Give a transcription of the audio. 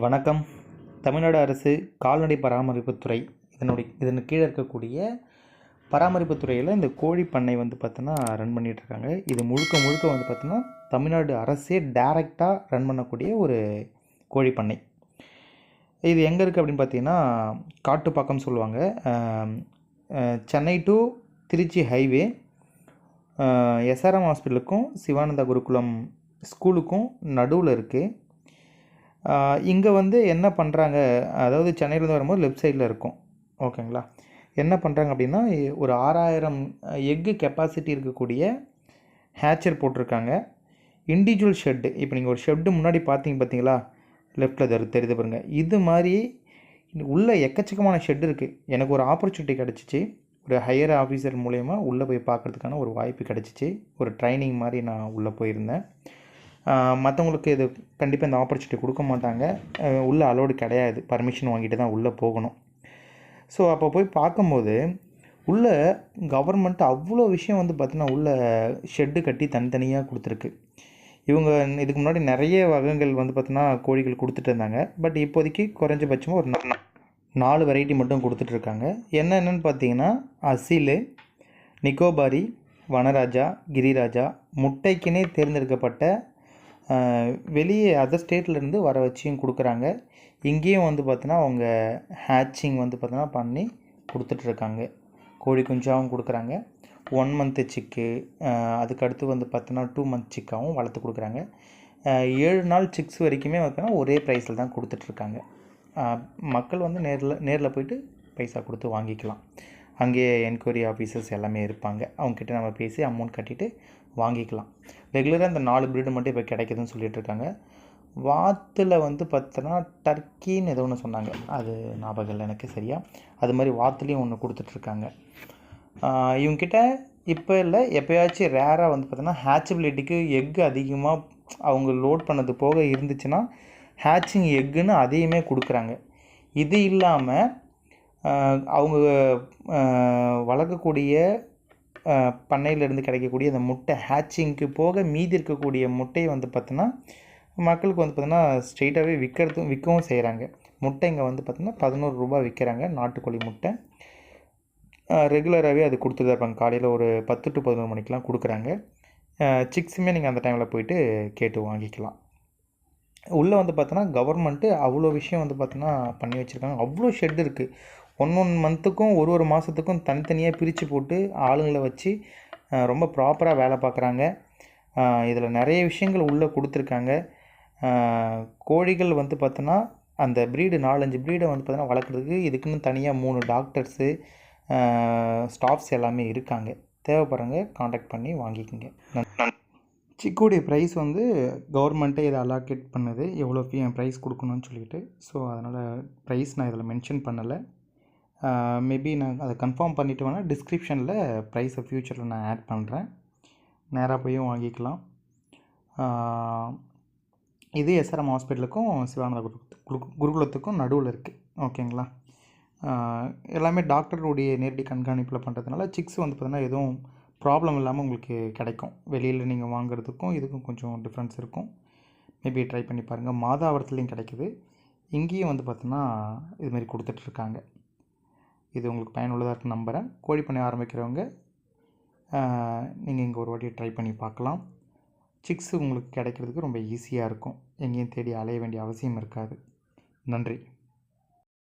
வணக்கம். தமிழ்நாடு அரசு கால்நடை பராமரிப்புத்துறை இதனுடைய இதன் கீழே இருக்கக்கூடிய பராமரிப்புத்துறையில் இந்த கோழி பண்ணை வந்து பார்த்தோன்னா ரன் பண்ணிகிட்ருக்காங்க இது முழுக்க முழுக்க வந்து பார்த்தோன்னா தமிழ்நாடு அரசே டைரெக்டாக ரன் பண்ணக்கூடிய ஒரு கோழி பண்ணை. இது எங்கே இருக்குது அப்படின்னு பார்த்தீங்கன்னா காட்டுப்பாக்கம் சொல்லுவாங்க. Chennai to Trichy highway SRM ஹாஸ்பிட்டலுக்கும் Sivananda குருகுலம் ஸ்கூலுக்கும் நடுவில் இருக்குது இங்கே வந்து என்ன பண்ணுறாங்க அதாவது சென்னையிலேருந்து வரும்போது லெஃப்ட் சைடில் இருக்கும். ஓகேங்களா? என்ன பண்ணுறாங்க அப்படின்னா ஒரு ஆறாயிரம் எக்கு கெப்பாசிட்டி இருக்கக்கூடிய ஹேச்சர் போட்டிருக்காங்க. இண்டிவிஜுவல் ஷெட்டு இப்போ நீங்கள் ஒரு ஷெட்டு முன்னாடி பார்த்தீங்க பார்த்தீங்களா லெஃப்ட்டில் தெரு தெரியுது பாருங்கள் இது மாதிரி உள்ள எக்கச்சக்கமான ஷெட் இருக்குது எனக்கு ஒரு ஆப்பர்ச்சுனிட்டி கிடச்சிச்சு. ஒரு ஹையர் ஆஃபீஸர் மூலயமா உள்ளே போய் பார்க்குறதுக்கான ஒரு வாய்ப்பு கிடச்சிச்சு. ஒரு ட்ரைனிங் மாதிரி நான் உள்ளே போயிருந்தேன். மற்றவங்களுக்கு இது கண்டிப்பாக இந்த ஆப்பர்ச்சுனிட்டி கொடுக்க மாட்டாங்க. உள்ளே அலோடு கிடையாது. பர்மிஷன் வாங்கிட்டு தான் உள்ளே போகணும். ஸோ அப்போ போய் பார்க்கும்போது உள்ள கவர்மெண்ட் அவ்வளோ விஷயம் வந்து பார்த்திங்கன்னா உள்ள ஷெட்டு கட்டி தனித்தனியாக கொடுத்துருக்கு. இவங்க இதுக்கு முன்னாடி நிறைய வகைகள் வந்து பார்த்தீங்கன்னா கோழிகள் கொடுத்துட்டு இருந்தாங்க. பட் இப்போதைக்கு குறைஞ்சபட்சமாக ஒரு நாலு வெரைட்டி மட்டும் கொடுத்துட்ருக்காங்க என்னென்னு பார்த்தீங்கன்னா அசில் நிக்கோபாரி வனராஜா கிரிராஜா முட்டைக்குனே தேர்ந்தெடுக்கப்பட்ட வெளியே அதர் ஸ்டேட்லேருந்து வர வச்சியும் கொடுக்குறாங்க. இங்கேயும் வந்து பார்த்தோன்னா அவங்க ஹேட்சிங் வந்து பார்த்தோன்னா பண்ணி கொடுத்துட்ருக்காங்க. கோழி குஞ்சாகவும் கொடுக்குறாங்க. ஒன் மந்த்து சிக்கு அதுக்கடுத்து வந்து பார்த்தோன்னா டூ மந்த் சிக்காகவும் வளர்த்து கொடுக்குறாங்க. ஏழு நாள் சிக்ஸ் வரைக்குமே பார்த்தோன்னா ஒரே ப்ரைஸில் தான் கொடுத்துட்ருக்காங்க. மக்கள் வந்து நேரில் நேரில் போயிட்டு பைசா கொடுத்து வாங்கிக்கலாம். அங்கேயே என்கொயரி ஆஃபீஸர்ஸ் எல்லாமே இருப்பாங்க. அவங்கக்கிட்ட நம்ம பேசி அமௌண்ட் கட்டிட்டு வாங்கிக்கலாம். ரெகுலராக இந்த நாலு ப்ரீடு மட்டும் இப்போ கிடைக்குதுன்னு சொல்லிட்டு இருக்காங்க. வாத்தில் வந்து பார்த்தோன்னா டர்க்கின்னு ஏதோ ஒன்று சொன்னாங்க. அது ஞாபகம் இல்லை எனக்கு சரியா. அது மாதிரி வாத்துலேயும் ஒன்று கொடுத்துட்ருக்காங்க இவங்கக்கிட்ட இப்போ இல்லை எப்போயாச்சும் ரேராக வந்து பார்த்தோன்னா ஹேச்சபிலிட்டிக்கு எக்கு அதிகமாக அவங்க லோட் பண்ணது போக இருந்துச்சுன்னா ஹேச்சிங் எக்குன்னு அதையுமே கொடுக்குறாங்க. இது இல்லாமல் அவங்க வளர்க்கக்கூடிய பண்ணையிலேருந்து கிடைக்கக்கூடிய அந்த முட்டை ஹேச்சிங்க்கு போக மீதி இருக்கக்கூடிய முட்டையை வந்து பார்த்தோன்னா மக்களுக்கு வந்து பார்த்தோன்னா ஸ்ட்ரெயிட்டாகவே விற்கிறதும் விற்கவும் செய்கிறாங்க முட்டை இங்கே வந்து பார்த்தோன்னா பதினோரு ரூபாய் விற்கிறாங்க நாட்டுக்கோழி முட்டை. ரெகுலராகவே அது கொடுத்துட்டு தான் இருப்பாங்க. காலையில் ஒரு பத்து டு பதினோரு மணிக்கெலாம் கொடுக்குறாங்க. சிக்ஸுமே நீங்கள் அந்த டைமில் போயிட்டு கேட்டு வாங்கிக்கலாம். உள்ளே வந்து பார்த்தோன்னா கவர்மெண்ட்டு அவ்வளோ விஷயம் வந்து பார்த்தோன்னா பண்ணி வச்சுருக்காங்க. அவ்வளோ ஷெட் இருக்குது ஒன் ஒன் மந்த்துக்கும் ஒரு ஒரு மாதத்துக்கும் தனித்தனியாக பிரித்து போட்டு ஆளுங்களை வச்சு ரொம்ப ப்ராப்பராக வேலை பார்க்குறாங்க. இதில் நிறைய விஷயங்கள் உள்ளே கொடுத்துருக்காங்க. கோழிகள் வந்து பார்த்தோன்னா அந்த ப்ரீடு நாலஞ்சு ப்ரீடை வந்து பார்த்தோன்னா வளர்க்குறதுக்கு இதுக்குன்னு தனியாக மூணு டாக்டர்ஸு ஸ்டாஃப்ஸ் எல்லாமே இருக்காங்க. தேவைப்படுறவங்க காண்டாக்ட் பண்ணி வாங்கிக்கோங்க. நன்றி சிக்குடைய ப்ரைஸ் வந்து கவர்மெண்ட்டே இதை அலாக்கேட் பண்ணுது. எவ்வளோ ஃபீ ப்ரைஸ் கொடுக்கணும்னு சொல்லிட்டு. ஸோ அதனால் ப்ரைஸ் நான் இதில் மென்ஷன் பண்ணலை. மேபி நான் அதை கன்ஃபார்ம் பண்ணிவிட்டு வேணால் டிஸ்கிரிப்ஷனில் ப்ரைஸை ஃப்யூச்சரில் நான் ஆட் பண்ணுறேன் நேராக போய் வாங்கிக்கலாம். இது எஸ்ஆர்எம் ஹாஸ்பிட்டலுக்கும் சிவானந்த குரு குரு- குருகுலத்துக்கும் நடுவில் இருக்குது ஓகேங்களா எல்லாமே டாக்டருடைய நேரடி கண்காணிப்பில் பண்ணுறதுனால சிக்ஸ் வந்து பார்த்திங்கன்னா எதுவும் ப்ராப்ளம் இல்லாமல் உங்களுக்கு கிடைக்கும். வெளியில் நீங்கள் வாங்குறதுக்கும் இதுக்கும் கொஞ்சம் டிஃப்ரென்ஸ் இருக்கும். மேபி ட்ரை பண்ணி பாருங்கள் மாதாவரத்துலேயும் கிடைக்குது. இங்கேயும் வந்து பார்த்தோன்னா இதுமாரி கொடுத்துட்ருக்காங்க இது உங்களுக்கு பயனுள்ளதாக இருக்குன்னு நம்புகிறேன் கோழி பண்ணை ஆரம்பிக்கிறவங்க நீங்கள் இங்கே ஒரு வாட்டி ட்ரை பண்ணி பார்க்கலாம். சிக்ஸ் உங்களுக்கு கிடைக்கிறதுக்கு ரொம்ப ஈஸியாக இருக்கும். எங்கேயும் தேடி அலைய வேண்டிய அவசியம் இருக்காது. நன்றி.